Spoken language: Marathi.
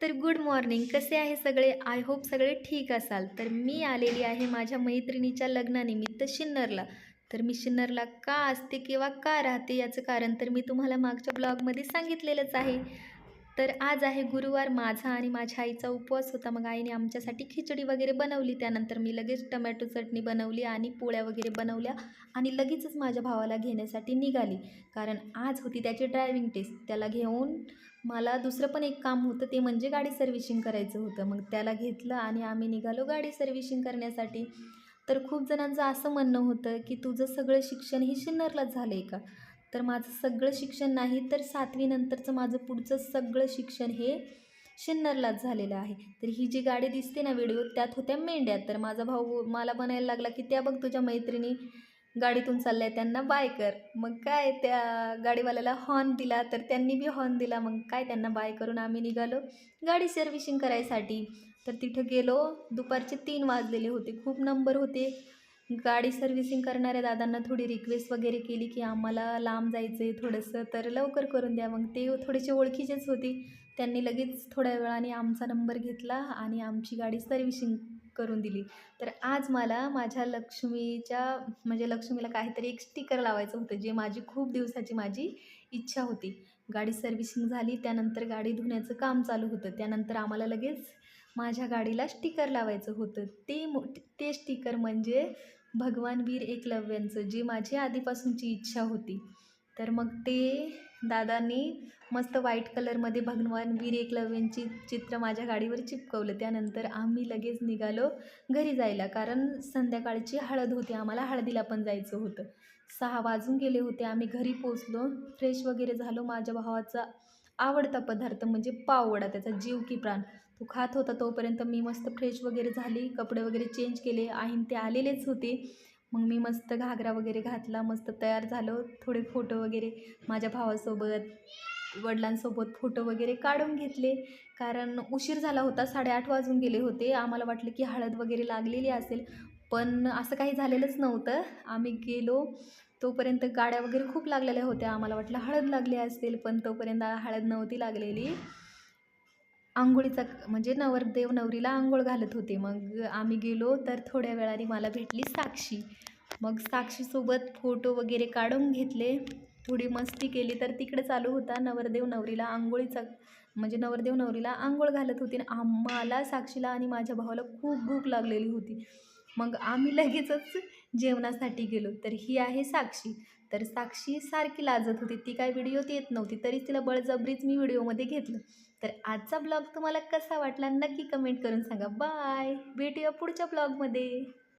तर गुड मॉर्निंग कसे आहे सगळे? आय होप सगळे ठीक असाल. तर मी आलेली आहे माझ्या मैत्रिणीच्या लग्नानिमित्त शिन्नरला. तर मी शिन्नरला का असते किंवा का राहते याचं कारण तर मी तुम्हाला मागच्या ब्लॉगमध्ये सांगितलेलंच आहे. तर आज आहे गुरुवार. माझा आणि माझ्या आईचा उपवास होता. मग आईने आमच्यासाठी खिचडी वगैरे बनवली. त्यानंतर मी लगेच टमॅटो चटणी बनवली आणि पोळ्या वगैरे बनवल्या आणि लगेचच माझ्या भावाला घेण्यासाठी निघाली. कारण आज होती त्याची ड्रायव्हिंग टेस्ट त्याला घेऊन मला दुसरं पण एक काम होतं ते म्हणजे गाडी सर्व्हिशिंग करायचं होतं. मग त्याला घेतलं आणि आम्ही निघालो गाडी सर्व्हिशिंग करण्यासाठी. तर खूप जणांचं असं म्हणणं होतं की तुझं सगळं शिक्षण हे शिन्नरलाच झालं आहे का? तर माझं सगळं शिक्षण नाही तर सातवीनंतरचं माझं पुढचं सगळं शिक्षण हे शिन्नरलाच झालेलं आहे. तर ही जी गाडी दिसते ना व्हिडिओ त्यात होत्या मेंढ्या. तर माझा भाऊ मला बनायला लागला की त्या बघ तुझ्या मैत्रिणी गाडीतून चालल्या त्यांना बाय कर. मग काय त्या गाडीवाल्याला हॉर्न दिला तर त्यांनी बी हॉर्न दिला. मग काय त्यांना बाय करून आम्ही निघालो गाडी सर्व्हिशिंग करायसाठी. तर तिथं गेलो. दुपारचे तीन वाजलेले होते. खूप नंबर होते. गाडी सर्व्हिसिंग करणाऱ्या दादांना थोडी रिक्वेस्ट वगैरे केली की आम्हाला लांब जायचं आहे थोडंसं तर लवकर करून द्या. मग ते थोडेसे ओळखीचेच होती. त्यांनी लगेच थोड्या वेळाने आमचा नंबर घेतला आणि आमची गाडी सर्व्हिसिंग करून दिली. तर आज मला माझ्या लक्ष्मीच्या म्हणजे लक्ष्मीला काहीतरी एक स्टिकर लावायचं होतं जे माझी खूप दिवसाची माझी इच्छा होती. गाडी सर्व्हिसिंग झाली त्यानंतर गाडी धुण्याचं काम चालू होतं. त्यानंतर आम्हाला लगेच माझ्या गाडीला स्टिकर लावायचं होतं. ते मो ते स्टिकर म्हणजे भगवान वीर एकलव्यांचं जी माझी आधीपासूनची इच्छा होती. तर मग ते दादांनी मस्त व्हाईट कलरमध्ये भगवान वीर एकलव्यांची चित्र माझ्या गाडीवर चिपकवलं. त्यानंतर आम्ही लगेच निघालो घरी जायला. कारण संध्याकाळची हळद होती. आम्हाला हळदीला पण जायचं होतं. सहा वाजून गेले होते. आम्ही घरी पोचलो फ्रेश वगैरे झालो. माझ्या भावाचा आवडता पदार्थ म्हणजे पाववडा. त्याचा जीव की प्राण. तो खात होता तोपर्यंत मी मस्त फ्रेश वगैरे झाली. कपडे वगैरे चेंज केले. आईन ते आलेलेच होते. मग मी मस्त घागरा वगैरे घातला मस्त तयार झालो. थोडे फोटो वगैरे माझ्या भावासोबत वडिलांसोबत फोटो वगैरे काढून घेतले. कारण उशीर झाला होता साडेआठ वाजून गेले होते. आम्हाला वाटलं की हळद वगैरे लागलेली असेल. पण असं काही झालेलंच नव्हतं. आम्ही गेलो. तोपर्यंत गाड्या वगैरे खूप लागलेल्या होत्या. आम्हाला वाटलं हळद लागली असेल पण तोपर्यंत हळद नव्हती लागलेली. आंघोळीचा म्हणजे नवरदेव नवरीला आंघोळ घालत होते. मग आम्ही गेलो तर थोड्या वेळाने मला भेटली साक्षी. मग साक्षीसोबत फोटो वगैरे काढून घेतले. थोडी मस्ती केली तर तिकडे चालू होता. नवरदेव नवरीला आंघोळीचा म्हणजे नवरदेव नवरीला आंघोळ घालत होती. आणि आम्हाला साक्षीला आणि माझ्या भावाला खूप भूक लागलेली होती. मग आम्ही लगेचच जेवणासाठी गेलो तर ही आहे साक्षी. तर साक्षी सारखी लाजत होती. ती काय व्हिडिओत येत नव्हती तरीच तिला बळजबरीच मी व्हिडिओमध्ये घेतलं. तर आजचा ब्लॉग तुम्हाला कसा वाटला नक्की कमेंट करून सांगा. बाय भेटूया पुढच्या ब्लॉगमध्ये.